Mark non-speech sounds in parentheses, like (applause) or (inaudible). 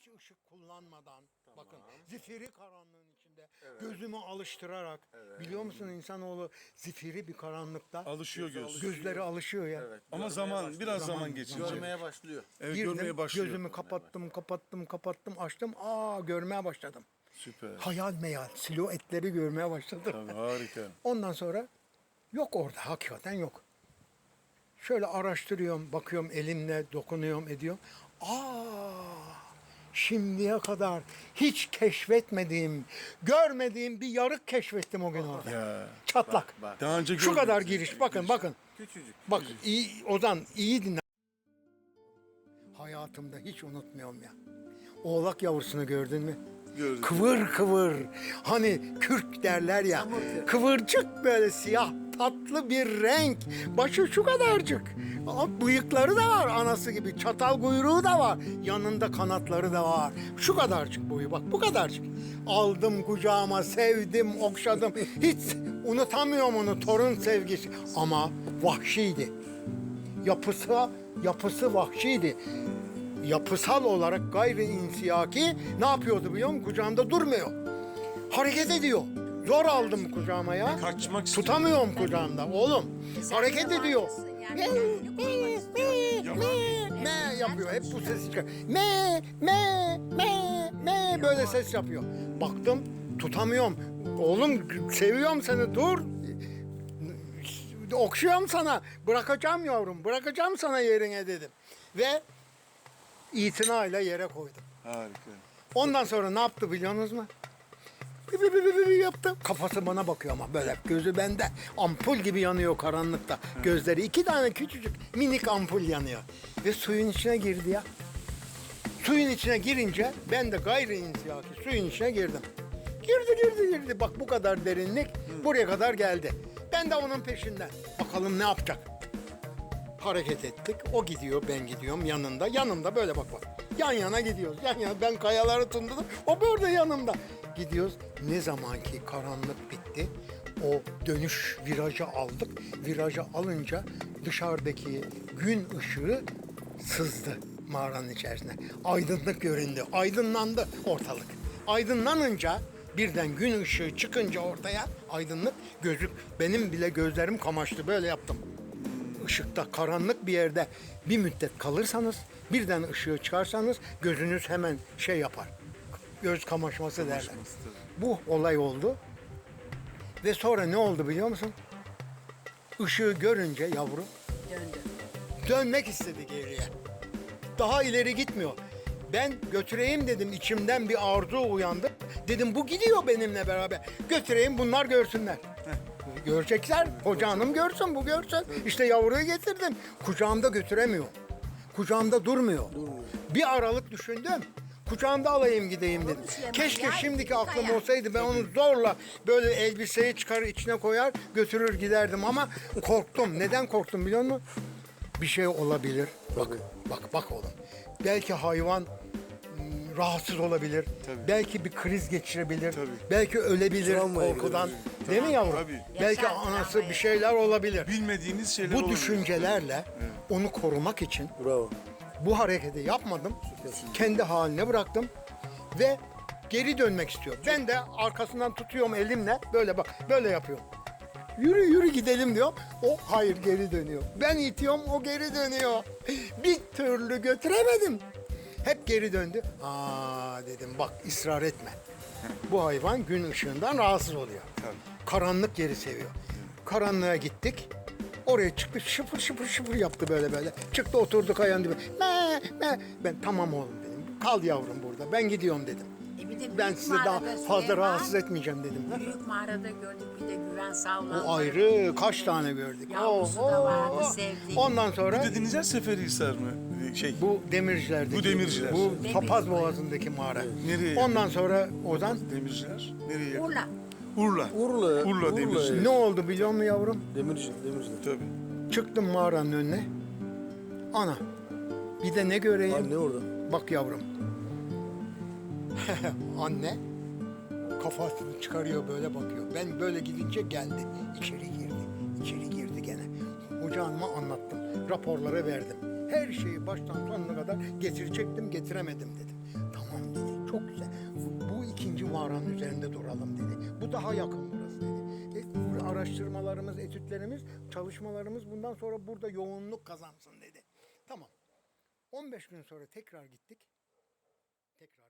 hiç ışık kullanmadan bakın zifiri karanlığın içinde gözümü alıştırarak biliyor musun insanoğlu zifiri bir karanlıkta Alışıyor göz. gözleri alışıyor ya. Ama zaman biraz zaman geçecek. Görmeye başlıyor. Evet Girdim, görmeye başlıyor. gözümü kapattım, kapattım, kapattım, açtım. Aa görmeye başladım. Süper. Hayal meyal, siluetleri görmeye başladım. Tabii harika. (laughs) Ondan sonra yok orada, hakikaten yok. Şöyle araştırıyorum, bakıyorum elimle, dokunuyorum, ediyorum. Aa, şimdiye kadar hiç keşfetmediğim, görmediğim bir yarık keşfettim o gün orada. Ya. Çatlak. bak. Daha önce Şu kadar giriş, bakın bakın. Küçücük. Bak iyi, Ozan iyi dinle. Hayatımda hiç unutmuyorum ya. Oğlak yavrusunu gördün mü? Gördüm. Kıvır kıvır. Hani kürk derler ya. Kıvırcık böyle siyah tatlı bir renk. Başı şu kadarcık. Ama Bıyıkları da var anası gibi. Çatal kuyruğu da var. Yanında kanatları da var. Şu kadarcık boyu bak bu kadarcık. Aldım kucağıma sevdim okşadım. Hiç unutamıyorum onu torun sevgisi. Ama vahşiydi. Yapısı, yapısı vahşiydi yapısal olarak gayri insiyaki ne yapıyordu biliyor musun? Kucağımda durmuyor. Hareket ediyor. Zor aldım kucağıma ya. Kaçmak istiyor. Tutamıyorum kucağımda oğlum. Hareket ediyor. Me, me, me, me, me yapıyor. Hep bu ses çıkıyor. Me, me, me, me böyle ses yapıyor. Baktım tutamıyorum. Oğlum seviyorum seni dur. Okşuyorum sana. Bırakacağım yavrum. Bırakacağım sana yerine dedim. Ve itinayla yere koydum. Harika. Ondan sonra ne yaptı biliyorsunuz mu? Bi bi bi bi bi yaptı. Kafası bana bakıyor ama böyle gözü bende. Ampul gibi yanıyor karanlıkta. Gözleri iki tane küçücük minik ampul yanıyor. Ve suyun içine girdi ya. Suyun içine girince ben de gayri insiyaki suyun içine girdim. Girdi girdi girdi. Bak bu kadar derinlik buraya kadar geldi. Ben de onun peşinden. Bakalım ne yapacak? Hareket ettik. O gidiyor, ben gidiyorum yanında. Yanımda böyle bak bak. Yan yana gidiyoruz. Yan yana ben kayaları tınladım. O burada yanımda. Gidiyoruz. Ne zaman ki karanlık bitti. O dönüş virajı aldık. Virajı alınca dışarıdaki gün ışığı sızdı mağaranın içerisine. Aydınlık göründü. Aydınlandı ortalık. Aydınlanınca birden gün ışığı çıkınca ortaya aydınlık gözük benim bile gözlerim kamaştı böyle yaptım ışıkta karanlık bir yerde bir müddet kalırsanız birden ışığı çıkarsanız gözünüz hemen şey yapar. Göz kamaşması derler. Bu olay oldu. Ve sonra ne oldu biliyor musun? Işığı görünce yavru dönmek istedi geriye. Daha ileri gitmiyor. Ben götüreyim dedim içimden bir arzu uyandı. Dedim bu gidiyor benimle beraber. Götüreyim bunlar görsünler. Görecekler. Hoca hanım görsün bu görsün. İşte yavruyu getirdim. Kucağımda götüremiyor. Kucağımda durmuyor. Bir aralık düşündüm. Kucağımda alayım gideyim dedim. Keşke şimdiki aklım olsaydı ben onu zorla böyle elbiseyi çıkarır içine koyar götürür giderdim ama korktum. Neden korktum biliyor musun? Bir şey olabilir. Bak bak bak oğlum. Belki hayvan rahatsız olabilir. Tabii. Belki bir kriz geçirebilir. Tabii. Belki ölebilir Travmaya korkudan. girebilir. Değil mi yavrum? Tabii. Belki Yaşar anası bir şeyler olabilir. Bilmediğiniz şeyler Bu olabilir. düşüncelerle onu korumak için Bravo. bu hareketi yapmadım. Kendi haline bıraktım ve geri dönmek istiyor. Ben de arkasından tutuyorum elimle böyle bak böyle yapıyorum. Yürü yürü gidelim diyor. O hayır geri dönüyor. Ben itiyorum o geri dönüyor. Bir türlü götüremedim. Hep geri döndü. Aa dedim bak ısrar etme. Bu hayvan gün ışığından rahatsız oluyor. Tabii. Karanlık yeri seviyor. Karanlığa gittik. Oraya çıktı şıpır şıpır şıpır yaptı böyle böyle. Çıktı oturdu kayanın dibine. Me me. Ben tamam oğlum dedim. Kal yavrum burada. Ben gidiyorum dedim. E bir de Ben büyük sizi daha mağarada fazla Süleyman, rahatsız etmeyeceğim dedim. (laughs) Büyük mağarada gördük bir de güven sağlam. O ayrı kaç tane gördük. Yavrusu da vardı, sevdiği. Ondan sonra dediğiniz yer Seferihisar mı? Ee, Şey. bu demircilerdeki. Bu demirciler. Bu Demir papaz boğazındaki mağara. Nereye? Ondan sonra Ozan Demirciler. Nereye? yakın? Urla. Urla. Urla. Urla demirciler. ne oldu biliyor musun yavrum? Demirci, demirci. Tabii. Çıktım mağaranın önüne. Ana bir de ne göreyim? Anne orada. Bak yavrum. (laughs) Anne kafasını çıkarıyor böyle bakıyor. Ben böyle gidince geldi. İçeri girdi. İçeri girdi gene. Hoca hanıma anlattım. Raporları verdim. Her şeyi baştan sonuna kadar getirecektim getiremedim dedim. Tamam dedi. Çok güzel. Bu, ikinci varanın üzerinde duralım dedi. Bu daha yakın burası dedi. E, araştırmalarımız, etütlerimiz, çalışmalarımız bundan sonra burada yoğunluk kazansın dedi. Tamam. 15 gün sonra tekrar gittik. Tekrar.